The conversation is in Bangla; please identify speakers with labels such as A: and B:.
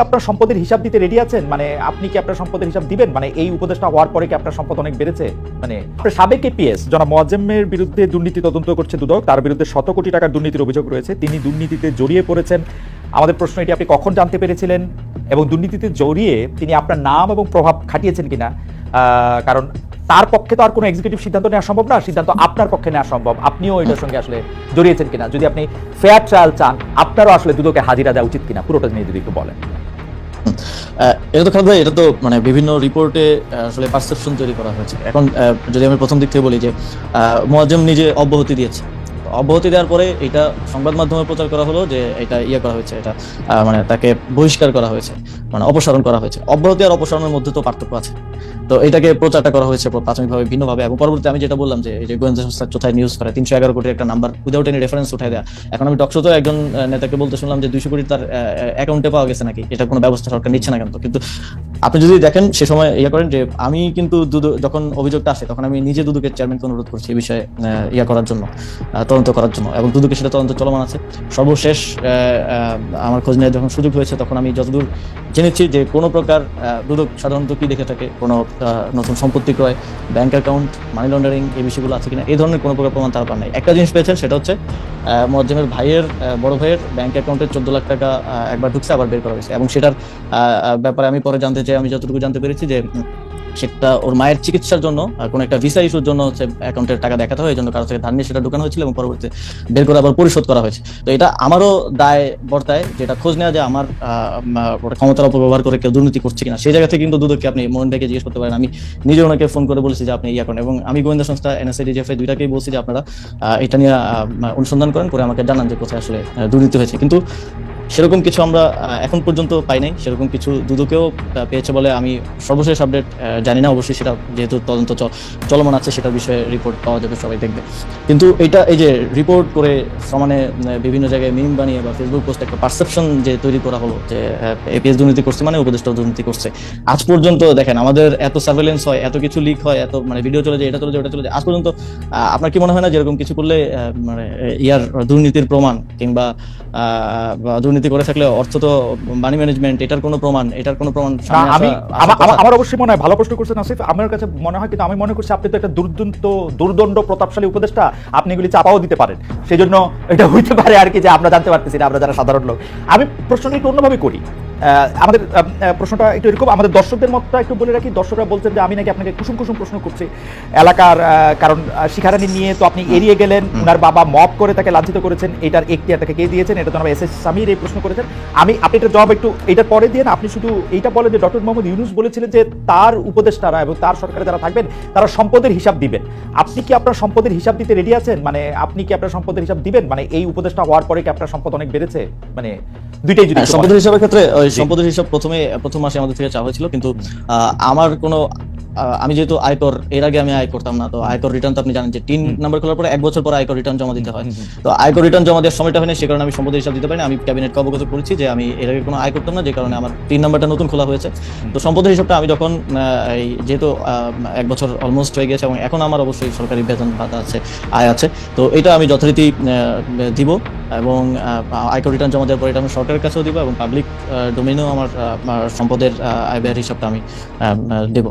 A: আপনার সম্পদের হিসাব দিতে রেডি আছেন? মানে আপনি কি আপনার সম্পদের হিসাব দিবেন? মানে এই উপদেশটা হওয়ার পরে কি আপনার সম্পদ অনেক বেড়েছে? মানে সাবেক এপিএস জনাব মোয়াজ্জেমের বিরুদ্ধে দুর্নীতি তদন্ত করছে দুদক, তার বিরুদ্ধে শত কোটি টাকার দুর্নীতির অভিযোগ রয়েছে। তিনি দুর্নীতিতে জড়িয়ে পড়েছেন। আমাদের প্রশ্ন এটি, আপনি কখন জানতে পেরেছিলেন? এবং দুর্নীতিতে জড়িয়ে তিনি আপনার নাম এবং প্রভাব খাটিয়েছেন কিনা? কারণ তার পক্ষে তো আর কোনো এক্সিকিউটিভ সিদ্ধান্ত নেওয়া সম্ভব না, সিদ্ধান্ত আপনার পক্ষে নেওয়া সম্ভব। আপনিও এটার সঙ্গে আসলে জড়িয়েছেন কিনা? যদি আপনি ফেয়ার ট্রায়াল চান, আপনারও আসলে দুদকে হাজিরা দেওয়া উচিত কিনা? পুরোটা নিয়ে যদি একটু বলেন।
B: এটা তো ভাই এটা তো মানে বিভিন্ন রিপোর্টে আসলে পারসেপশন তৈরি করা হয়েছে। এখন যদি আমি প্রথম দিক থেকে বলি যে মোয়াজ্জেম নিজে অব্যাহতি দিয়েছে। অব্যাহতি দেওয়ার পরে এটা সংবাদ মাধ্যমে প্রচার করা হলো যে এটা ইয়ে করা হয়েছে, এটা মানে তাকে বহিষ্কার করা হয়েছে মানে অপসারণ করা হয়েছে। অব্যাহতি আর অপসারণের মধ্যে তো পার্থক্য আছে। তো এটাকে প্রচারটা করা হয়েছে প্রাথমিকভাবে ভিন্নভাবে এবং পরবর্তীতে আমি যেটা বললাম যে এই গোয়েন্দা সংস্থা চোথায় নিউজ করে, তিনশো এগারো কোটির একটা নাম্বার উইদাউট এনি রেফারেন্স উঠাই দেয়া। এখন আমি টকশোতে একজন নেতাকে বলতে শুনলাম যে দুইশো কোটি তার অ্যাকাউন্টে পাওয়া গেছে নাকি? এটা কোনো ব্যবস্থা সরকার নিচ্ছে না কেন কিন্তু আপনি যদি দেখেন সে সময় ইয়ে করেন যে আমি কিন্তু দুদু, যখন অভিযোগটা আসে, তখন আমি নিজে দুদুকের চেয়ারম্যানকে অনুরোধ করছি এই বিষয়ে ইয়া করার জন্য তদন্ত করার জন্য। এবং দুদুকে সেটা তদন্ত চলমান আছে। সর্বশেষ আমার খোঁজ নেওয়ার যখন সুযোগ হয়েছে, তখন আমি যতদূর জেনেছি যে কোনো প্রকার দুদক সাধারণত কি দেখে থাকে, কোনো নতুন সম্পত্তি ক্রয় ব্যাংক অ্যাকাউন্ট মানি লন্ডারিং এই বিষয়গুলো আছে কিনা, এই ধরনের কোনো প্রকার প্রমাণ তারা পান নাই। একটা জিনিস পেয়েছেন, সেটা হচ্ছে মজ্জেমের ভাইয়ের বড় ভাইয়ের ব্যাংক অ্যাকাউন্টে চোদ্দ লাখ টাকা একবার ঢুকছে, আবার বের করা হয়েছে। এবং সেটার ব্যাপারে আমি পরে জানতে চাই। আমি যতটুকু জানতে পেরেছি যে সেটা ওর মায়ের চিকিৎসার জন্য আহ, কোনো একটা ভিসা ইস্যুর জন্য হচ্ছে অ্যাকাউন্টের টাকা দেখাতে হয় এই জন্য কারও থেকে ধার নিয়ে সেটা ঢুকানো হয়েছিল এবং পরবর্তীতে বের করে আবার পরিশোধ করা হয়েছে। তো এটা আমারও দায় বর্তায় যেটা খোঁজ নেওয়া যে আমার ক্ষমতার অপব্যবহার করে কেউ দুর্নীতি করছে কিনা। সেই জায়গা থেকে কিন্তু দুদককে আপনি মোহন ভাইকে জিজ্ঞেস করতে পারেন। আমি নিজে ওনাকে ফোন করে বলেছি যে আপনি ইয়া করেন এবং আমি গোয়েন্দা সংস্থা এনএসআই ডিজিএফআই দুইটাকেই বলছি যে আপনারা এটা নিয়ে অনুসন্ধান করেন করে আমাকে জানান যে কোথায় আসলে দুর্নীতি হয়েছে। কিন্তু সেরকম কিছু আমরা এখন পর্যন্ত পাই নাই। সেরকম কিছু দুদকেও পেয়েছে বলে আমি সর্বশেষ আপডেট জানি না। অবশ্যই সেটা যেহেতু তদন্ত চলমান আছে, সেটার বিষয়ে রিপোর্ট পাওয়া যাবে, সবাই দেখবে। কিন্তু এটা এই যে রিপোর্ট করে সমানে বিভিন্ন জায়গায় মিম বানিয়ে বা ফেসবুক পোস্ট একটা পারসেপশন যে তৈরি করা হলো, যে এপিএস দুর্নীতি করছে মানে উপদেষ্টা দুর্নীতি করছে। আজ পর্যন্ত দেখেন, আমাদের এত সার্ভেলেন্স হয়, এত কিছু লিক হয়, এত মানে ভিডিও চলে যায়, এটা চলে যায়, ওটা চলে যায়, আজ পর্যন্ত আপনার কি মনে হয় না যেরকম কিছু করলে মানে ইয়ার দুর্নীতির প্রমাণ কিংবা বা দুর্নীতি করে থাকলে অর্থ তো মানি ম্যানেজমেন্ট এটার কোনো প্রমাণ এটার কোনো প্রমাণ
A: আমি আমার অবশ্যই মনে হয় ভালো প্রশ্ন করছেন আসিফ। আমার কাছে মনে হয় কিন্তু আমি মনে করছি আপনি তো একটা দুর্দন্ত দুর্দণ্ড প্রতাপশালী উপদেষ্টা আপনি এগুলি চাপাও দিতে পারেন। সেই জন্য এটা হইতে পারে আর কি যে আমরা জানতে পারতেছি না আমরা যারা সাধারণ লোক। আমি প্রশ্নটা একটু অন্যভাবে করি। আমাদের প্রশ্নটা একটু এরকম আমাদের দর্শকদের মতটা একটু বলে রাখি দর্শকরা বলছেন যে আমি নাকি আপনাকে কুসুম কুসুম প্রশ্ন করছি। এলাকার কারণ শিখারানি নিয়ে তো আপনি এড়িয়ে গেলেন ওনার বাবা মব করে তাকে লাঞ্ছিত করেছেন এটার একটি তাকে কে দিয়েছেন এটা তো আমরা এস এস সামির এই প্রশ্ন করেছেন। আমি আপনি এটা জবাব একটু এটার পরে দিয়ে না আপনি শুধু এইটা বলেন যে ডক্টর মোহাম্মদ ইউনুস বলেছিলেন যে তার উপদেষ্টারা এবং তার সরকারে যারা থাকবেন তারা সম্পদের হিসাব দিবেন। আপনি কি আপনার সম্পদের হিসাব দিতে রেডি আছেন? মানে আপনি কি আপনার সম্পদের হিসাব দিবেন? মানে এই উপদেষ্টা হওয়ার পরে কি আপনার সম্পদ অনেক বেড়েছে? মানে দুইটাই যদি
B: হ্যাঁ, সম্পদের হিসাবের ক্ষেত্রে সম্পদের হিসাব প্রথমে প্রথম মাসে আমাদের থেকে চাওয়া হয়েছিল কিন্তু আহ, আমার কোনো আমি যেহেতু আয়কর এর আগে আমি আয় করতাম না তো আয়কর রিটার্ন তো আপনি জানেন যে তিন নাম্বার খোলার পরে এক বছর পর আয়কর রিটার্ন জমা দিতে হয়। তো আয়কর রিটার্ন জমা দেওয়ার সময়টা হয়নি সে কারণে আমি সম্পদের হিসাব দিতে পারিনি। আমি ক্যাবিনেটকে অবগত করেছি যে আমি এর আগে কোনো আয় করতাম না যে কারণে আমার তিন নাম্বারটা নতুন খোলা হয়েছে। তো সম্পদের হিসাবটা আমি যখন এই যেহেতু এক বছর অলমোস্ট হয়ে গেছে এবং এখন আমার অবশ্যই সরকারি বেতন ভাতা আছে আয় আছে তো এটা আমি যথারীতি দিব এবং আয়কর রিটার্ন জমা দেওয়ার পরে এটা আমি সরকারের কাছেও দিব এবং পাবলিক ডোমেইনেও আমার সম্পদের আয় ব্যয়ের হিসাবটা আমি দেব।